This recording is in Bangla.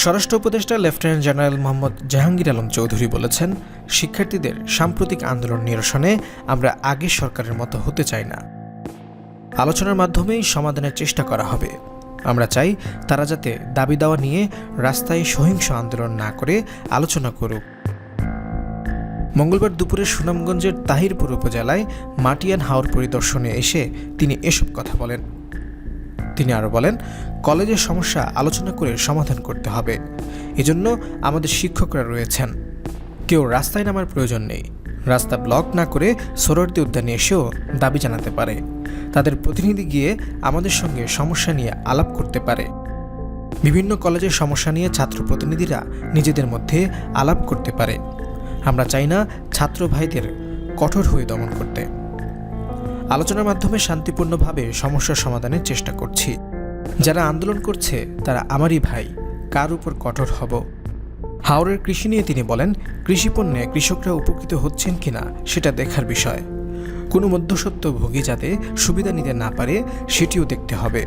স্বরাষ্ট্র উপদেষ্টা লেফটেন্যান্ট জেনারেল মোহাম্মদ জাহাঙ্গীর আলম চৌধুরী বলেছেন, শিক্ষার্থীদের সাম্প্রতিক আন্দোলন নিরসনে আমরা আগের সরকারের মতো হতে চাই না। আলোচনার মাধ্যমেই সমাধানের চেষ্টা করা হবে। আমরা চাই তারা যাতে দাবি দাওয়া নিয়ে রাস্তায় সহিংস আন্দোলন না করে আলোচনা করুক। মঙ্গলবার দুপুরে সুনামগঞ্জের তাহিরপুর উপজেলায় মাটিয়ান হাওর পরিদর্শনে এসে তিনি এসব কথা বলেন। তিনি আরও বলেন, কলেজের সমস্যা আলোচনা করে সমাধান করতে হবে। এজন্য আমাদের শিক্ষকরা রয়েছেন। কেউ রাস্তায় নামার প্রয়োজন নেই। রাস্তা ব্লক না করে সোরর্দি উদ্যানে এসেও দাবি জানাতে পারে। তাদের প্রতিনিধি গিয়ে আমাদের সঙ্গে সমস্যা নিয়ে আলাপ করতে পারে। বিভিন্ন কলেজের সমস্যা নিয়ে ছাত্র প্রতিনিধিরা নিজেদের মধ্যে আলাপ করতে পারে। আমরা চাই না ছাত্র ভাইদের কঠোর হয়ে দমন করতে। আলোচনার মাধ্যমে শান্তিপূর্ণভাবে সমস্যার সমাধানের চেষ্টা করছি। যারা আন্দোলন করছে, তারা আমারই ভাই, কার উপর কঠোর হব? হাওড়ের কৃষি নিয়ে তিনি বলেন, কৃষিপণ্যে কৃষকরা উপকৃত হচ্ছেন কিনা, সেটা দেখার বিষয়। কোনো মধ্যসত্ত্ব ভোগী যাতে সুবিধা নিতে না পারে, সেটিও দেখতে হবে।